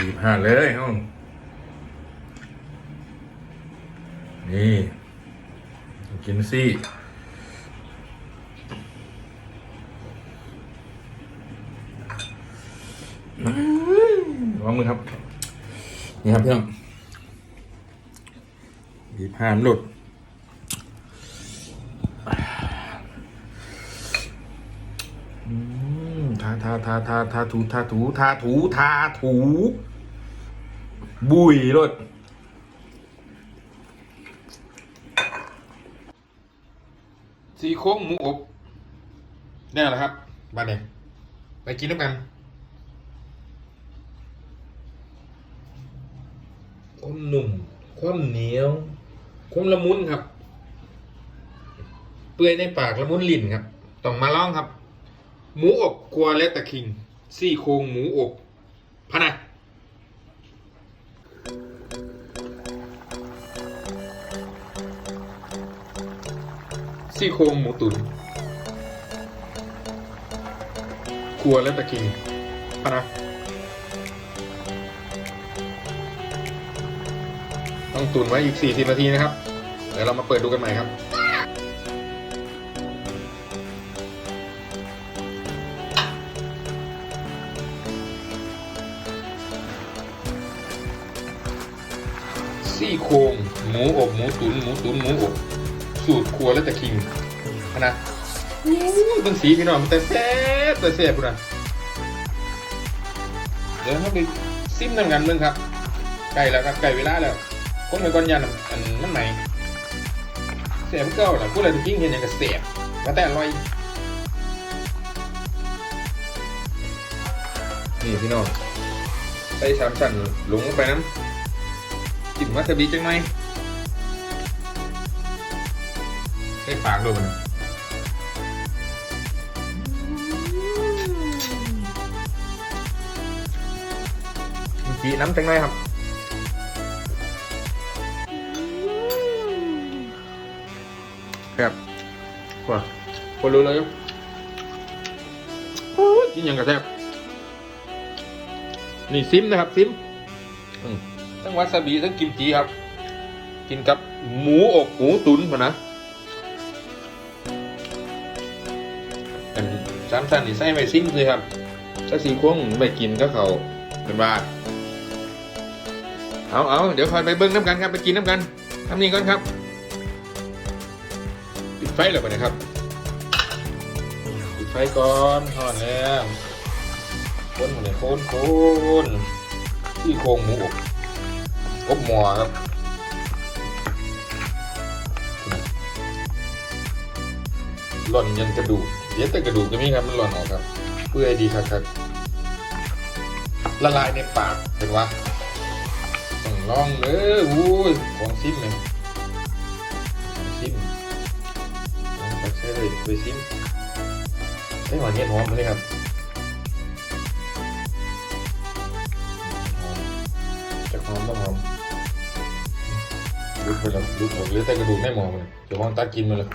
บีบห่าเลยห้องนี่ กินซี่วางมือครับ นี่ครับพี่น้องบีบห่ามนหลุดอืมาทาทาทาทาถูทาถูทาถูทาถู บุยรถสีโค้งหมูอบนี่แหละครับบ้านเนี่ยไปกินน้ำกันความหนุ่ม ความเหนียว ความละมุนครับ เปื่อยในปากละมุนลิ้นครับ ต้องมาลองครับ หมูอบกัวและตะคิง ซี่โครงหมูอบพะนะซี่โครงหมูตุ๋นครัวและตะคิงพะนะต้องตุ๋นไว้อีก 40 นาทีนะครับ เดี๋ยวเรามาเปิดดูกันใหม่ครับ ซี่โครงหมูอบหมูตุนหมูตุนหมูอบสูตรครัวและตะคิงนะอู้ยเป็นสีพี่น้องแต่แซ่บแต่แซ่บพุ่นนะเดี๋ยวเราไปซิมน้ำกันเบิ่งครับใกล้แล้วครับใกล้เวลาแล้วคนไปก่อนยันอันมันใหม่แซ่บเก่าล่ะผู้ใดตะคิงเห็นอย่างกับแซ่บก็แต่อร่อยนี่พี่น้องใส่สามชั้นลงลงไปน้ำ จิ้มวาซาบิจังไหมใส่ปากด้วยมันจีน้ำจังไหมครับครับว่าคนรู้เลยมั้ยกินยังกระแทบนี่ซิมนะครับซิมอืม ทั้งวาซาบิทั้งกิมจิครับ กินกับหมูอบหมูตุ๋นพะนะอันสามสั้นนี่ใส่ไม่ซิ้มเลยครับถ้าสีค้งไม่กินก็เขาเป็นว่าเอาเอาเดี๋ยวคอยไปเบิ้งน้ำกันครับไปกินน้ำกันทำนี่ก่อนครับปิดไฟเลยไปนะครับปิดไฟก่อนทอดแล้วคนหมดเลยโคนโคนที่โครงหมูอบ อบหมอครับหล่อนยันกระดูกเดี๋ยวแต่กระดูกจะมีครับมันหล่อนออกครับ เพื่อให้ดีครับครับละลายในปากเป็นวะต้องลองเด้ออุ้ยของซิมเลยของซิมเอาไปใช้เลยไปซิมใช้หวานเย็นหอมเลยครับ ไปแล้วลุกหมดเหลือแต่กระดูกไม่หมองเลยเดี๋ยวมองตากินมาเลย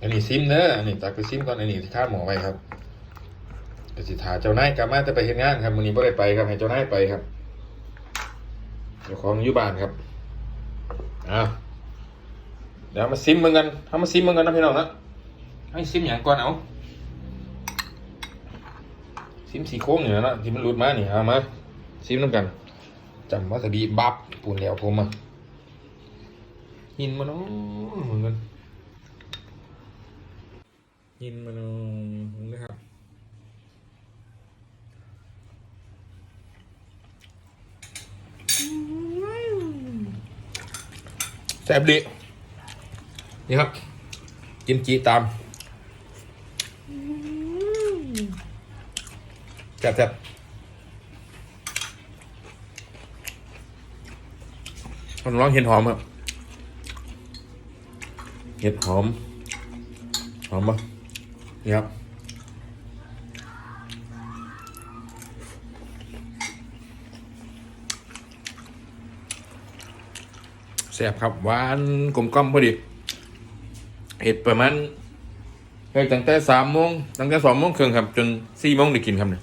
อันนี้ซิมเนอะอันนี้ตักไปซิมก่อนอันนี้ข้าหมอไว้ครับเดี๋ยวสิถาเจ้านายกลับมาจะไปเห็นงานครับวันนี้ไม่ได้ไปครับให้เจ้านายไปครับเดี๋ยวของยู่บ้านครับอ้าวเดี๋ยวมาซิมมึงกันทำมาซิมมึงกันนะพี่น้องนะให้ซิมอย่างก่อนเอาซิมสีโค้งเนี่ยนะที่มันหลุดมานี่เอามา ซิมน้ำกันจำวาซาบิบับปูนแล้วผมอะหินมาเนาะเหมือนกันหินมาเนาะนะครับแซ่บดีนี่ครับกิมจิตามแซ่บๆันร้องเห็ดหอมครับเห็ดหอม หอมปะนี่ครับแซ่บครับหวานกลมกล่อมพอดีเห็ดประมาณตั้งแต่สามโมงตั้งแต่สองโมงครึ่งครับ จนสี่โมงได้กินครับเนี่ย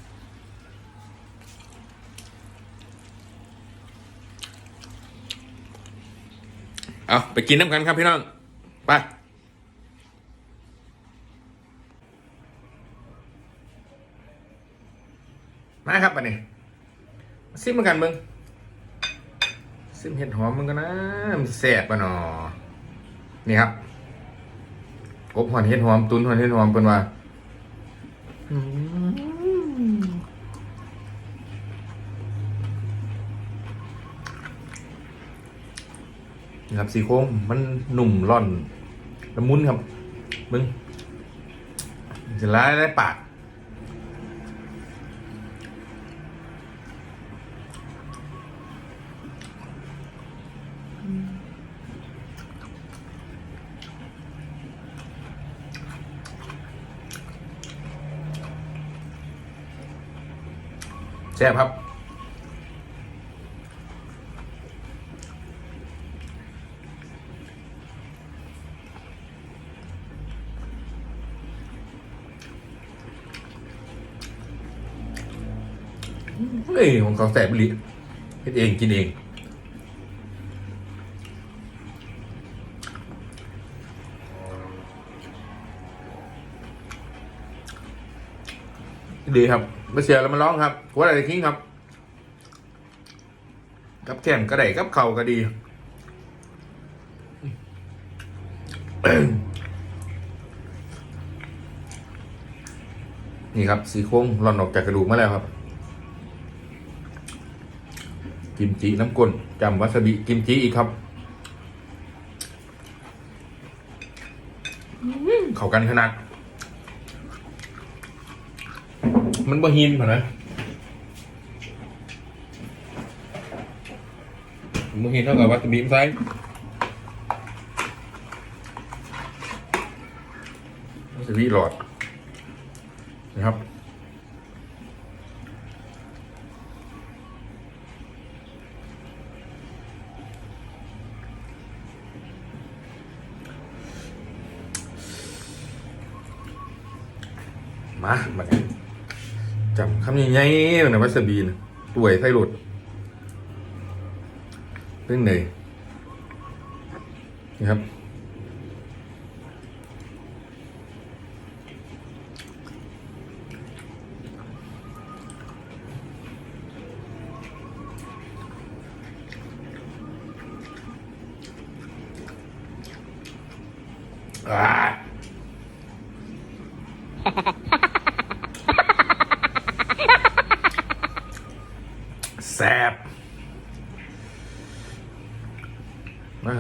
เอาไปกินน้ำกันครับพี่น้อง ไปมาครับอันนี้มาซิมกันเบิ้งซิมเห็ดหอมมันก็นะมันแสบปะหนอนี่ครับอบหอนเห็ดหอมตุนหอนเห็ดหอมเป็นว่าอืม นี่ครับสีโค้งมันหนุ่มร่อนละมุนครับมึงจะร้ายได้ปากแซ่บครับ ยของเขาแสบลิเฮ็ดเองกินเอง ดีครับมาเสียแล้วมาร้องครับหัวอะไรคิงครับ กับแก้มก็ได้กับเข่าก็ดีนี่ครับสีโค้งร่อนออกจากกระดูกมาแล้วครับ กิมจิน้ำก้นจำวาซาบิกิมจิอีกครับเข้ากันขนาด มันบ่หินเหรอนะบ่หินเท่ากับวัตถุบิมไซส์วัตถุบิหลอดนะครับ มาบัดนี้จำคำใหญ่ๆนะวัสบีนะตัวยไส้หลุดเรื่องไหนนี่ครับอ่า แซบ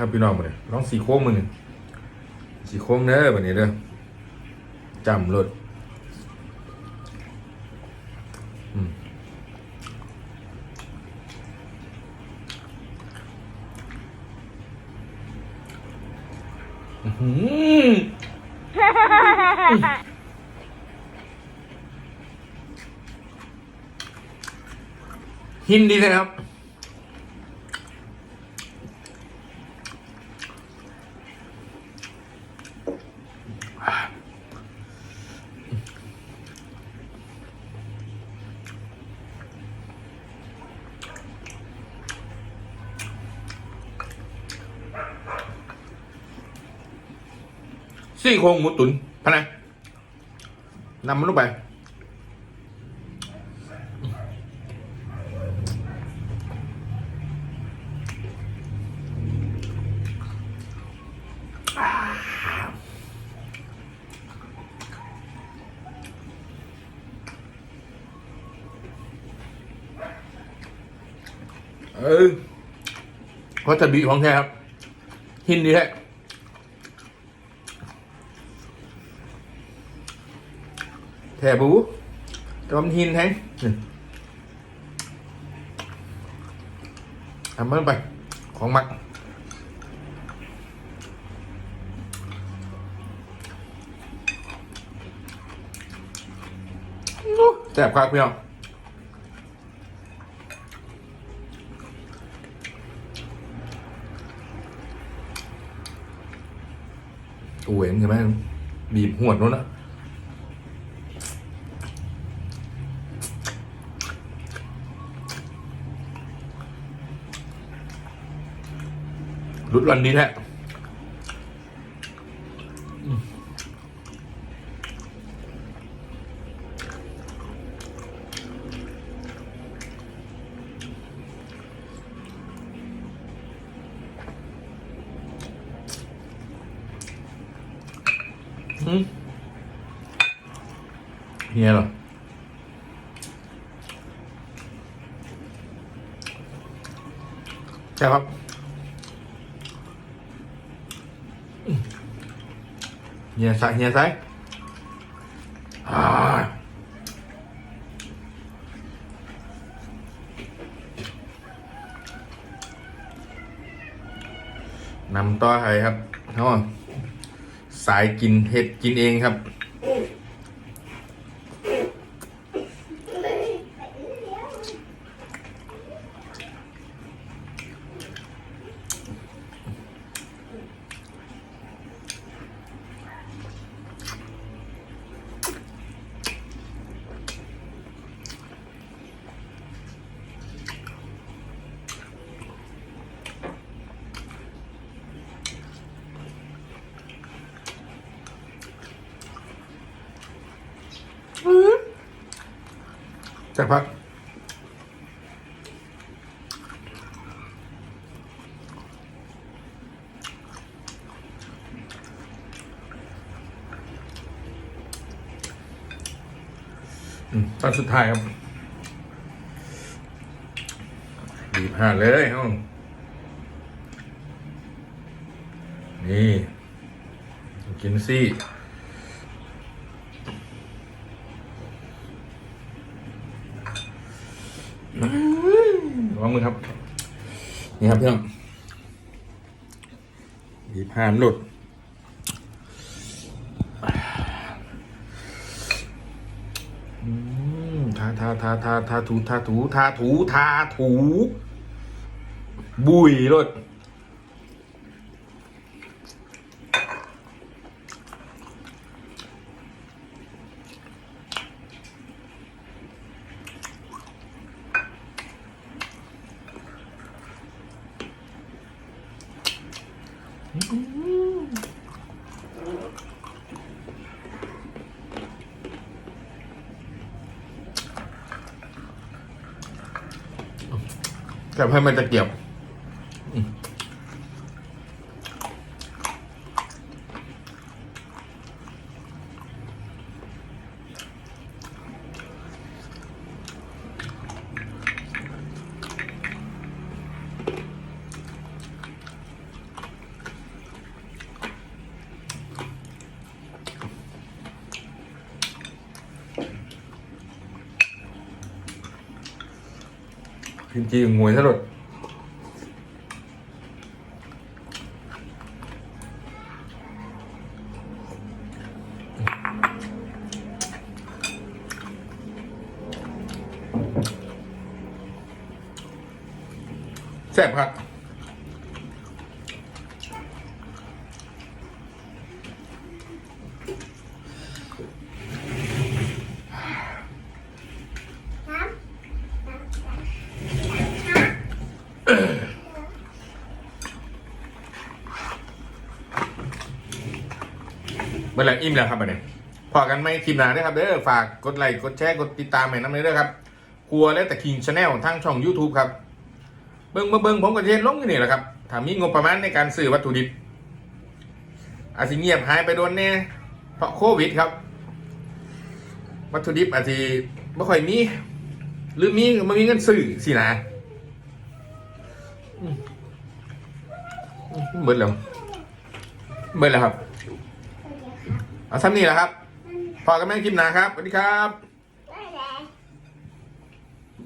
นะครับพี่น้องมาเนี่ยลองสีโค้งมือนี่สีโค้งเน้อแบบนี้เด้อจำรถอืมอื้อหือหินดีเลยครับ ซี่โครงหมูตุ๋นพะนะนำมันลงไปเออวัตถุดิบของแท้ครับหินดีแท้ แท้บูแต่ว่ามันหินแท้นี่ทำมันไป ของมักอู้แซ่บครับพี่น้องตัวเองใช่ไหมบีบหวนู้นนะ รุดวันนี้แท้อืมอืมเฮียเหรอใช่ครับอืม เฮียใส่เฮียใส่อ่านำต่อให้ครับเขาสายกินเห็ดกินเองครับ จากพักอืมตอนสุดท้ายครับบีบห่าเลยห้องนี่ กินซี่ ระวังมือครับ นี่ครับเพื่อนบีบหามหลุดทาทาทาทาทาถูทาถูทาถูทาถู บุยรถ แต่เพื่อนมันจะเก็บ จริงๆงวยสลด เมื่อไรอิ่มแล้วครับอันนี้พอกันไหมคลิปหน้าด้วยครับเด้อฝากกดไลค์กดแชร์กดติดตามให้น้ำเลยเด้อครับครัวและแต่คิงชาแนลทั้งช่อง YouTube ครับ เบิ้งเบิ้งผมก็จะเฮ็ดลงอยู่นี่แหละครับถ้ามีงบประมาณในการซื้อวัตถุดิบ อาจจะเงียบหายไปโดนแน่เพราะโควิดครับ วัตถุดิบอาจจะไม่ค่อยมี หรือมีก็ไม่มีเงินซื้อสินะเบิดแล้วเบิดแล้วครับ เอาซ้ำนี่แหละครับพอกันแม่คลิปหนาครับสวัสดีครับ